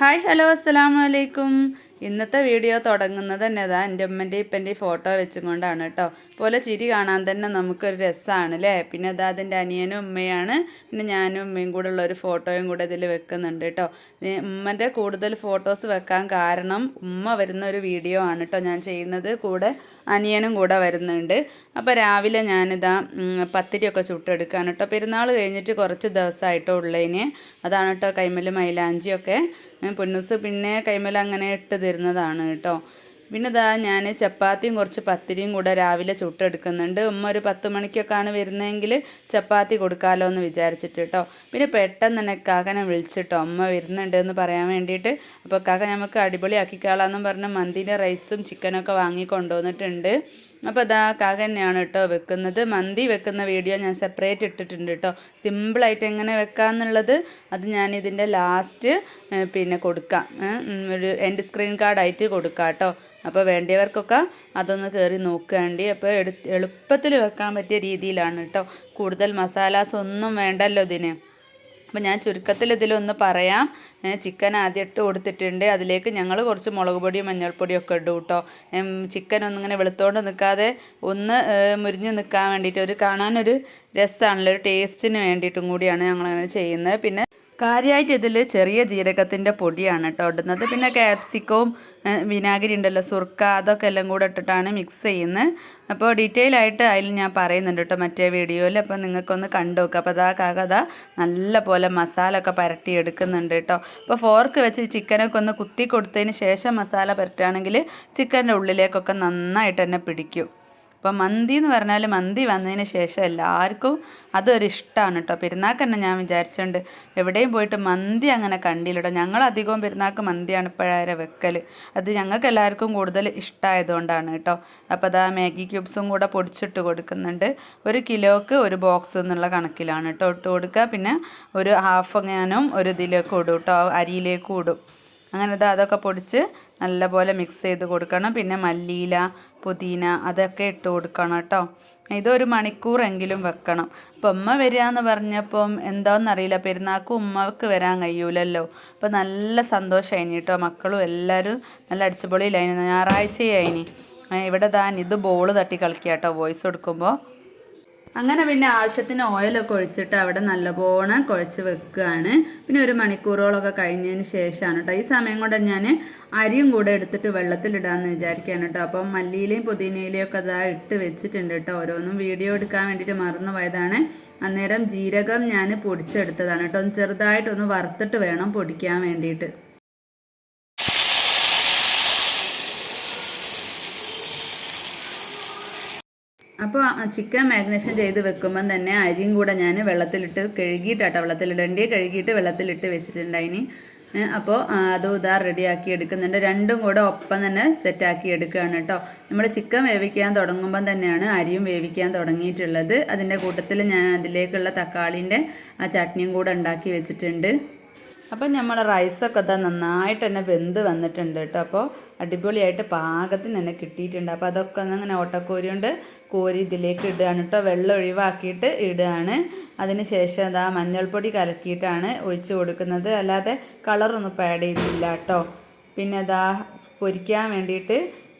Hi hello അസ്സലാമു വലൈക്കും ഇന്നത്തെ വീഡിയോ തുടങ്ങുന്നത് തന്നെ അതാ എന്റെ ഉമ്മന്റെ ഇപ്പന്റെ ഫോട്ടോ വെച്ചും കൊണ്ടാണ് കേട്ടോ. പോലെ ചിരി കാണാൻ തന്നെ നമുക്കൊരു രസമാണ് അല്ലേ പിന്നെ അതാ അതിന്റെ അനിയനും ഉമ്മയാണ്. പിന്നെ ഞാനും ഉമ്മയും കൂടെ ഉള്ള ഒരു ഫോട്ടോയും കൂടെ ഇതിൽ വെക്കുന്നുണ്ട് കേട്ടോ. ഉമ്മന്റെ കൂടുതൽ ഫോട്ടോസ് വെക്കാൻ കാരണം ഉമ്മ വരുന്ന ഒരു വീഡിയോ ആണ് കേട്ടോ ഞാൻ ചെയ്യുന്നത്. കൂടെ അനിയനും കൂടെ വരുന്നുണ്ട്. അപ്പോൾ രാവിലെ ഞാനിതാ പത്തിരിയൊക്കെ ചുട്ടെടുക്കാൻ കേട്ടോ. പെരുന്നാൾ കഴിഞ്ഞിട്ട് കുറച്ച് ദിവസമായിട്ടോ ഉള്ളതിന് അതാണ് കേട്ടോ കൈമൽ മൈലാഞ്ചിയൊക്കെ. പൊന്നൂസ് പിന്നെ കൈമല അങ്ങനെ ഇട്ട് തരുന്നതാണ് കേട്ടോ. പിന്നെ ഇതാ ഞാൻ ചപ്പാത്തിയും കുറച്ച് പത്തിരിയും കൂടെ രാവിലെ ചുട്ടെടുക്കുന്നുണ്ട്. ഉമ്മ ഒരു പത്ത് മണിക്കൊക്കെയാണ് വരുന്നതെങ്കിൽ ചപ്പാത്തി കൊടുക്കാമല്ലോ എന്ന് വിചാരിച്ചിട്ട് കേട്ടോ. പിന്നെ പെട്ടെന്ന് തന്നെ കാക്കനെ വിളിച്ചിട്ടോ. ഉമ്മ വരുന്നുണ്ട് എന്ന് പറയാൻ വേണ്ടിയിട്ട്. അപ്പോൾ കാക്ക നമുക്ക് അടിപൊളിയാക്കിക്കാളാന്നും പറഞ്ഞ് മന്തിന്റെ റൈസും ചിക്കനൊക്കെ വാങ്ങി കൊണ്ടുവന്നിട്ടുണ്ട് അപ്പോൾ ഇതാ കാക്ക തന്നെയാണ് കേട്ടോ വെക്കുന്നത്. മന്തി വെക്കുന്ന വീഡിയോ ഞാൻ സെപ്പറേറ്റ് ഇട്ടിട്ടുണ്ട് കേട്ടോ. സിമ്പിളായിട്ട് എങ്ങനെ വെക്കാമെന്നുള്ളത് അത് ഞാൻ ഇതിന്റെ ലാസ്റ്റ് പിന്നെ കൊടുക്കാം. ഒരു എന്റെ സ്ക്രീൻ കാർഡായിട്ട് കൊടുക്കാം കേട്ടോ. അപ്പോൾ വേണ്ടിയവർക്കൊക്കെ അതൊന്ന് കയറി നോക്കുകയാണ്ടി അപ്പോൾ എടു എളുപ്പത്തിൽ വെക്കാൻ പറ്റിയ രീതിയിലാണ് കേട്ടോ. കൂടുതൽ മസാലാസ് ഒന്നും വേണ്ടല്ലോ ഇതിന്. അപ്പോൾ ഞാൻ ചുരുക്കത്തിൽ ഇതിലൊന്ന് പറയാം. ചിക്കൻ ആദ്യം ഇട്ട് കൊടുത്തിട്ടുണ്ട്. അതിലേക്ക് ഞങ്ങൾ കുറച്ച് മുളക് പൊടിയും മഞ്ഞൾപ്പൊടിയും ഒക്കെ ഇടും കേട്ടോ. ചിക്കൻ ചിക്കൻ ഒന്നിങ്ങനെ വെളുത്തോണ്ട് നിൽക്കാതെ ഒന്ന് മുരിഞ്ഞ് നിൽക്കാൻ വേണ്ടിയിട്ട് ഒരു കാണാനൊരു രസമാണല്ലോ ഒരു ടേസ്റ്റിന് വേണ്ടിയിട്ടും കൂടിയാണ് ഞങ്ങളങ്ങനെ ചെയ്യുന്നത്. പിന്നെ കാര്യമായിട്ട് ഇതിൽ ചെറിയ ജീരകത്തിന്റെ പൊടിയാണ് കേട്ടോ ഇടുന്നത്. പിന്നെ ക്യാപ്സിക്കവും വിനാഗിരി ഉണ്ടല്ലോ സുർക്ക അതൊക്കെ എല്ലാം കൂടെ ഇട്ടിട്ടാണ് മിക്സ് ചെയ്യുന്നത്. അപ്പോൾ ഡീറ്റെയിൽ ആയിട്ട് അതിൽ ഞാൻ പറയുന്നുണ്ട് കേട്ടോ മറ്റേ വീഡിയോയിൽ. അപ്പോൾ നിങ്ങൾക്കൊന്ന് കണ്ടു നോക്കുക അപ്പോൾ അതാ കാകത നല്ല പോലെ മസാല ഒക്കെ പരട്ടി എടുക്കുന്നുണ്ട് കേട്ടോ. അപ്പോൾ ഫോർക്ക് വെച്ച് ചിക്കനൊക്കെ ഒന്ന് കുത്തി കൊടുത്തതിന് ശേഷം മസാല പരട്ടുകയാണെങ്കിൽ ചിക്കന്റെ ഉള്ളിലേക്കൊക്കെ നന്നായിട്ട് തന്നെ പിടിക്കും. അപ്പോൾ മന്തി എന്ന് പറഞ്ഞാൽ മന്തി വന്നതിന് ശേഷം എല്ലാവർക്കും അതൊരു ഇഷ്ടമാണ് കേട്ടോ പെരുന്നാൾക്ക് തന്നെ ഞാൻ വിചാരിച്ചുകൊണ്ട് എവിടെയും പോയിട്ട് മന്തി അങ്ങനെ കണ്ടില്ല കേട്ടോ ഞങ്ങൾ അധികവും പെരുന്നാൾക്ക് മന്തിയാണ് ഇപ്പോഴാരെ വെക്കൽ അത് ഞങ്ങൾക്ക് എല്ലാവർക്കും കൂടുതൽ ഇഷ്ടമായതുകൊണ്ടാണ് കേട്ടോ അപ്പോൾ അതാ മാഗി ക്യൂബ്സും കൂടെ പൊടിച്ചിട്ട് കൊടുക്കുന്നുണ്ട്. ഒരു കിലോക്ക് ഒരു ബോക്സ് എന്നുള്ള കണക്കിലാണ് കേട്ടോ ഇട്ട് കൊടുക്കുക പിന്നെ ഒരു ഹാഫ് എങ്ങാനും ഒരു ഇതിലേക്ക് ഇടും കേട്ടോ അരിയിലേക്ക് ഇടും. അങ്ങനെ അതൊക്കെ പൊടിച്ച് നല്ലപോലെ മിക്സ് ചെയ്ത് കൊടുക്കണം. പിന്നെ മല്ലിയില പുതിന അതൊക്കെ ഇട്ട് കൊടുക്കണം കേട്ടോ. ഇതൊരു മണിക്കൂറെങ്കിലും വെക്കണം. അപ്പം ഉമ്മ വരിക എന്ന് പറഞ്ഞപ്പം എന്താണെന്നറിയില്ല പെരുന്നാൾക്ക് ഉമ്മക്ക് വരാൻ കഴിയൂലല്ലോ. അപ്പം നല്ല സന്തോഷമായിനി കേട്ടോ. മക്കളും എല്ലാവരും നല്ല അടിച്ചുപൊളിയിലായിനി. ഞായറാഴ്ചയായിനി. ഇവിടെ താൻ ഇത് ബോൾ തട്ടി കളിക്കുക കേട്ടോ. വോയിസ് കൊടുക്കുമ്പോൾ അങ്ങനെ പിന്നെ ആവശ്യത്തിന് ഓയിലൊക്കെ ഒഴിച്ചിട്ട് അവിടെ നല്ലപോലെ കുഴച്ച് വെക്കുകയാണ്. പിന്നെ ഒരു മണിക്കൂറോളമൊക്കെ കഴിഞ്ഞതിന് ശേഷമാണ് കേട്ടോ. ഈ സമയം കൊണ്ട് ഞാൻ അരിയും കൂടെ എടുത്തിട്ട് വെള്ളത്തിലിടാമെന്ന് വിചാരിക്കുകയാണ് കേട്ടോ. അപ്പം മല്ലിയിലെയും പുതിനയിലെയും ഒക്കെ അതാ ഇട്ട് വെച്ചിട്ടുണ്ട് കേട്ടോ ഓരോന്നും. വീഡിയോ എടുക്കാൻ വേണ്ടിയിട്ട് മറന്നു പോയതാണ് അന്നേരം ജീരകം ഞാൻ പൊടിച്ചെടുത്തതാണ് കേട്ടോ. ഒന്ന് ചെറുതായിട്ടൊന്ന് വറുത്തിട്ട് വേണം പൊടിക്കാൻ വേണ്ടിയിട്ട്. അപ്പോൾ ചിക്കൻ മാഗ്നേഷൻ ചെയ്ത് വെക്കുമ്പം തന്നെ അരിയും കൂടെ ഞാൻ വെള്ളത്തിലിട്ട് കഴുകിയിട്ടാട്ടോ വെള്ളത്തിലിടേണ്ടി കഴുകിയിട്ട് വെള്ളത്തിലിട്ട് വെച്ചിട്ടുണ്ടായിനി. അപ്പോൾ അത് ഇതാ റെഡിയാക്കി എടുക്കുന്നുണ്ട്. രണ്ടും കൂടെ ഒപ്പം തന്നെ സെറ്റാക്കി എടുക്കുകയാണ് കേട്ടോ. നമ്മൾ ചിക്കൻ വേവിക്കാൻ തുടങ്ങുമ്പം തന്നെയാണ് അരിയും വേവിക്കാൻ തുടങ്ങിയിട്ടുള്ളത്. അതിന്റെ കൂട്ടത്തിൽ ഞാൻ അതിലേക്കുള്ള തക്കാളീന്റെ ആ ചട്നിയും കൂടെ ഉണ്ടാക്കി വെച്ചിട്ടുണ്ട്. അപ്പം നമ്മൾ റൈസൊക്കെ തന്നെ നന്നായിട്ട് തന്നെ വെന്ത് വന്നിട്ടുണ്ട് കേട്ടോ. അപ്പോൾ അടിപൊളിയായിട്ട് പാകത്തിന് തന്നെ കിട്ടിയിട്ടുണ്ട്. അപ്പോൾ അതൊക്കെ ഒന്ന് അങ്ങനെ ഓട്ടക്കോരി കൊണ്ട് കോരി ഇതിലേക്ക് ഇടുകയാണ് കേട്ടോ. വെള്ളം ഒഴിവാക്കിയിട്ട് ഇടുകയാണ്. അതിന് ശേഷം അതാ മഞ്ഞൾപ്പൊടി കലക്കിയിട്ടാണ് ഒഴിച്ച് കൊടുക്കുന്നത്. അല്ലാതെ കളറൊന്നും ഇപ്പോൾ ആഡ് ചെയ്തില്ല കേട്ടോ. പിന്നെ അതാ പൊരിക്കാൻ വേണ്ടിയിട്ട്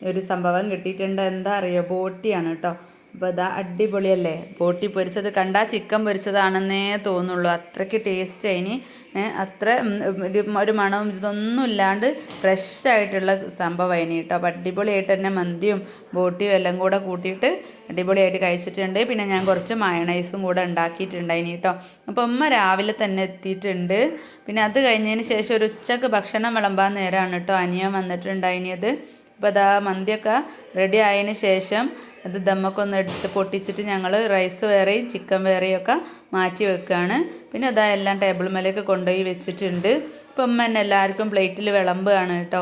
ഒരു സംഭവം കിട്ടിയിട്ടുണ്ട്. എന്താ അറിയോ? ബോട്ടിയാണ് കേട്ടോ. അപ്പോൾ അതാ അടിപൊളിയല്ലേ? ബോട്ടി പൊരിച്ചത് കണ്ടാൽ ചിക്കൻ പൊരിച്ചതാണെന്നേ തോന്നുള്ളൂ. അത്രയ്ക്ക് ടേസ്റ്റ് അതിന് അത്ര ഒരു മണവും ഇതൊന്നും ഇല്ലാണ്ട് ഫ്രഷ് ആയിട്ടുള്ള സംഭവം അതിന് കേട്ടോ അപ്പോൾ അടിപൊളിയായിട്ട് തന്നെ മന്തിയും ബോട്ടിയും എല്ലാം കൂടെ കൂട്ടിയിട്ട് അടിപൊളിയായിട്ട് കഴിച്ചിട്ടുണ്ട്. പിന്നെ ഞാൻ കുറച്ച് മയണൈസും കൂടെ ഉണ്ടാക്കിയിട്ടുണ്ട് അതിന് കേട്ടോ അപ്പോൾ ഉമ്മ രാവിലെ തന്നെ എത്തിയിട്ടുണ്ട്. പിന്നെ അത് കഴിഞ്ഞതിന് ശേഷം ഒരു ഉച്ചയ്ക്ക് ഭക്ഷണം വിളമ്പാൻ നേരമാണ് കേട്ടോ അനിയൻ വന്നിട്ടുണ്ടായിനിയത് അപ്പോൾ അതാ മന്തിയൊക്കെ റെഡി ആയതിന് ശേഷം അത് ദമ്മൊക്കെ എടുത്ത് പൊട്ടിച്ചിട്ട് ഞങ്ങൾ റൈസ് വേറെയും ചിക്കൻ വേറെയും ഒക്കെ മാറ്റി വെക്കുകയാണ് പിന്നെ അതാ എല്ലാം ടേബിൾ മേലേക്ക് കൊണ്ടുപോയി വെച്ചിട്ടുണ്ട്. ഇപ്പം തന്നെ എല്ലാവർക്കും പ്ലേറ്റിൽ വിളമ്പുകയാണ് കേട്ടോ.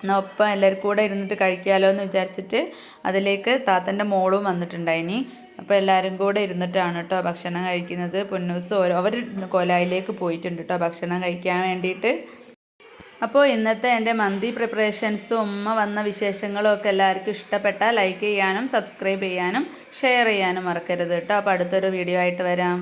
എന്നാൽ ഒപ്പം എല്ലാവർക്കും കൂടെ ഇരുന്നിട്ട് കഴിക്കാമല്ലോ എന്ന് വിചാരിച്ചിട്ട് അതിലേക്ക് താത്തന്റെ മോളും വന്നിട്ടുണ്ടായിനി. അപ്പോൾ എല്ലാവരും കൂടെ ഇരുന്നിട്ടാണ് കേട്ടോ ഭക്ഷണം കഴിക്കുന്നത്. പൊന്നൂസ് ഓരോ അവർ കൊലായിലേക്ക് പോയിട്ടുണ്ട് കേട്ടോ ഭക്ഷണം കഴിക്കാൻ വേണ്ടിയിട്ട്. അപ്പോൾ ഇന്നത്തെ എന്റെ മന്തി പ്രിപ്പറേഷൻസും ഉമ്മ വന്ന വിശേഷങ്ങളും ഒക്കെ എല്ലാവർക്കും ഇഷ്ടപ്പെട്ടാൽ ലൈക്ക് ചെയ്യാനും സബ്സ്ക്രൈബ് ചെയ്യാനും ഷെയർ ചെയ്യാനും മറക്കരുത് കേട്ടോ. അപ്പോൾ അടുത്തൊരു വീഡിയോ ആയിട്ട് വരാം.